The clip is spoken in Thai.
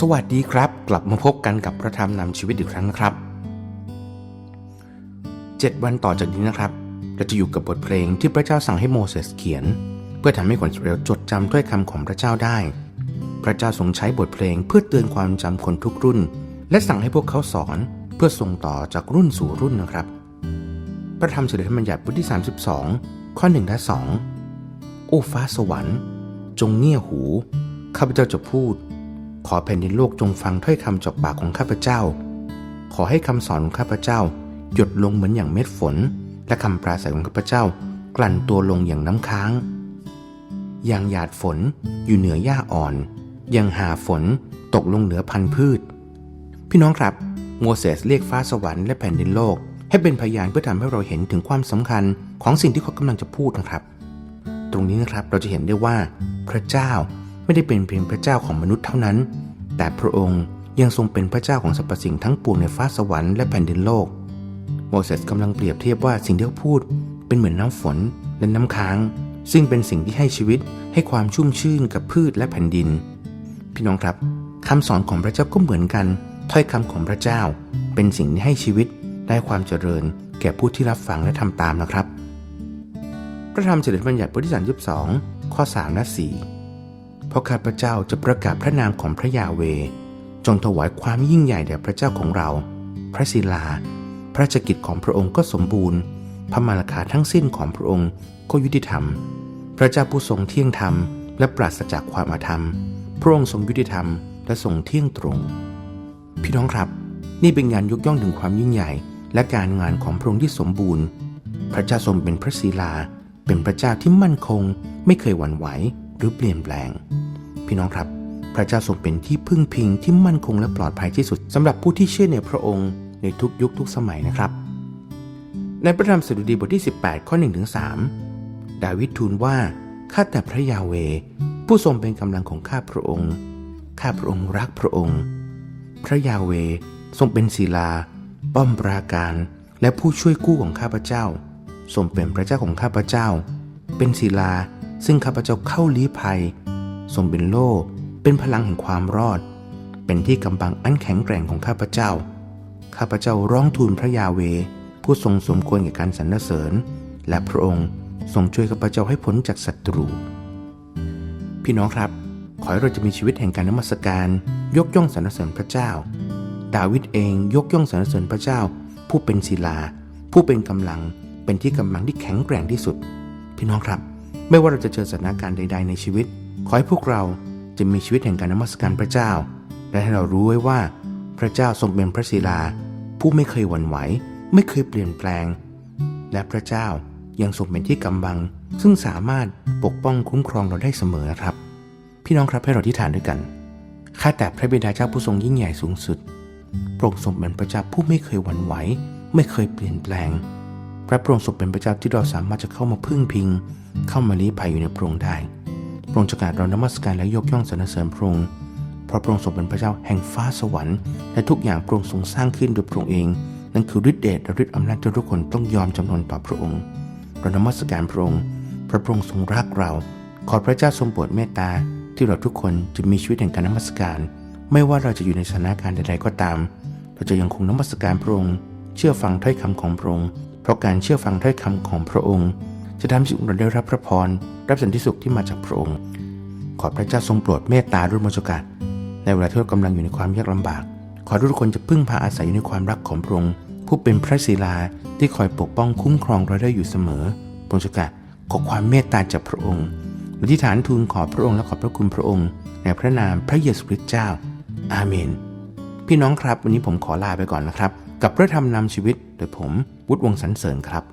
สวัสดีครับ กลับมาพบกันกับพระธรรมนำชีวิตอีกครั้งนะครับ 7 วันต่อจากนี้นะครับ เราจะอยู่กับบทเพลงที่พระเจ้าสั่งให้โมเสสเขียน เพื่อทำให้คนอิสราเอลจดจำถ้อยคำของพระเจ้าได้ พระเจ้าทรงใช้บทเพลงเพื่อเตือนความจำคนทุกรุ่น และสั่งให้พวกเขาสอนเพื่อส่งต่อจากรุ่นสู่รุ่นนะครับ พระธรรมสุดท้ายบัญญัติบทที่ 32 ข้อ1และ2โอ้ฟ้าสวรรค์ จงเงี่ยหูข้าพเจ้าจะพูด ขอแผ่นดินโลกจงฟังถ้อยคำจากปากของข้าพเจ้า ขอให้คำสอนของข้าพเจ้า หยดลงเหมือนอย่างเม็ดฝน และคำปราศัยของข้าพเจ้า กลั่นตัวลงอย่างน้ำค้าง อย่างหยาดฝนอยู่เหนือหญ้าอ่อน อย่างหาฝนตกลงเหนือพันธุ์พืช พี่น้องครับ โมเสสเรียกฟ้าสวรรค์และแผ่นดินโลก ให้เป็นพยานเพื่อทำให้เราเห็นถึงความสำคัญของสิ่งที่เขากำลังจะพูดนะครับ ตรงนี้นะครับเราจะเห็นได้ว่าพระเจ้า ไม่ได้เป็นเพียงพระเจ้าของมนุษย์เท่านั้น แต่พระองค์ยังทรงเป็นพระเจ้าของสรรพสิ่งทั้งปวงในฟ้าสวรรค์และแผ่นดินโลก โมเสสกำลังเปรียบเทียบว่าสิ่งที่เขาพูดเป็นเหมือนน้ำฝนและน้ำค้าง ซึ่งเป็นสิ่งที่ให้ชีวิตให้ความชุ่มชื่นกับพืชและแผ่นดิน พี่น้องครับคำสอนของพระเจ้าก็เหมือนกัน ถ้อยคำของพระเจ้า เป็นสิ่งที่ให้ชีวิตได้ความเจริญ แก่ผู้ที่รับฟังและทำตามนะครับ พระธรรมเฉลิมบัญญัติบทที่32ข้อ3และ4เพ ราะข้าพเจ้าจะประกาศพระนามของพระยาเว จงถวายความยิ่งใหญ่แด่พระเจ้าของเรา พระศิลา พระราชกิจของพระองค์ก็สมบูรณ์ พระมารคาทั้งสิ้นของพระองค์ก็ยุติธรรม พระเจ้าผู้ทรงเที่ยงธรรม และปราศจากความอาธรรม พระองค์ทรงยุติธรรมและทรงเที่ยงตรง พี่น้องครับ นี่เป็นงานยกย่องถึงความยิ่งใหญ่ และการงานของพระองค์ที่สมบูรณ์ พระเจ้าทรงเป็นพระศิลา เป็นพระเจ้าที่มั่นคง ไม่เคยหวั่นไหวหรือเปลี่ยนแปลง พี่น้องครับ พระเจ้าทรงเป็นที่พึ่งพิงที่มั่นคงและปลอดภัยที่สุดสำหรับผู้ที่เชื่อในพระองค์ในทุกยุคทุกสมัยนะครับ ในพระธรรมสดุดีบทที่ 18 ข้อ1ถึง3ดาวิดทูลว่าข้าแต่พระยาเว ผู้ทรงเป็นกำลังของข้าพระองค์ข้าพระองค์รักพระองค์ พระยาเวทรงเป็นศิลา ป้อมปราการ และผู้ช่วยกู้ของข้าพเจ้าทรงเป็นพระเจ้าของข้าพเจ้า เป็นศิลาซึ่งข้าพเจ้าเข้าลี้ภัย ทรงเป็นโล่เป็นพลังแห่งความรอด เป็นที่กำบังอันแข็งแกร่งของข้าพเจ้า ข้าพเจ้าร้องทูลพระยาเว ผู้ทรงสมควรแก่การสรรเสริญ และพระองค์ทรงช่วยข้าพเจ้าให้พ้นจากศัตรู พี่น้องครับ ขอให้เราจะมีชีวิตแห่งการนมัสการ ยกย่องสรรเสริญพระเจ้า ดาวิดเองยกย่องสรรเสริญพระเจ้า ผู้เป็นศิลา ผู้เป็นกำลัง เป็นที่กำลังที่แข็งแกร่งที่สุด พี่น้องครับ ไม่ว่าเราจะเจอสถานการณ์ใด ๆ ในชีวิต ขอให้พวกเราจะมีชีวิตแห่งการนมัสการพระเจ้า และให้เรารู้ไว้ว่า พระเจ้าทรงเป็นพระศิลา ผู้ไม่เคยหวั่นไหว ไม่เคยเปลี่ยนแปลง และพระเจ้ายังทรงเป็นที่กำบัง ซึ่งสามารถปกป้องคุ้มครองเราได้เสมอนะครับ พี่น้องครับให้เราที่ฐานด้วยกันข้าแต่พระบิดาเจ้าผู้ทรงยิ่งใหญ่สูงสุดพระองค์ทรงเป็นพระเจ้าผู้ไม่เคยหวั่นไหว ไม่เคยเปลี่ยนแปลง พระพระองค์ทรงเป็นพระเจ้าที่เราสามารถจะเข้ามาพึ่งพิง เข้ามาลี้ภัยอยู่ในพระองค์ได้ พระองค์จะการเรานมัสการและยกย่องสรรเสริญพระองค์เพราะพระองค์ทรงเป็นพระเจ้าแห่งฟ้าสวรรค์และทุกอย่างพระองค์ทรงสร้างขึ้นโดยพระองค์เอง นั่นคือฤทธิเดชและฤทธิอำนาจที่ทุกคนต้องยอมจำนนต่อพระองค์เรานมัสการพระองค์เพราะพระองค์ทรงรักเรา ขอพระเจ้าทรงโปรดเมตตาที่เราทุกคนจะมีชีวิตแห่งการนมัสการ ไม่ว่าเราจะอยู่ในสถานการณ์ใดๆก็ตาม เราจะยังคงนมัสการพระองค์เชื่อฟังถ้อยคำของพระองค์เพราะการเชื่อฟังถ้อยคำของพระองค์ จะทำให้ชีวิตเราได้รับพระพรรับสันติสุขที่มาจากพระองค์ ขอพระเจ้าทรงโปรดเมตตาด้วยมรจกาศในเวลาที่เรากำลังอยู่ในความยากลำบาก ขอทุกคนจะพึ่งพาอาศัยอยู่ในความรักของพระองค์ผู้เป็นพระศิลาที่คอยปกป้องคุ้มครองเราได้อยู่เสมอมรจกาศขอความเมตตาจากพระองค์อธิษฐานทูลขอพระองค์และขอบพระคุณพระองค์ ในพระนามพระเยซูคริสต์เจ้า อาเมน พี่น้องครับวันนี้ผมขอลาไปก่อนนะครับ กับพระธรรมนำชีวิตโดยผมวุฒิวงศ์สันเสริญครับ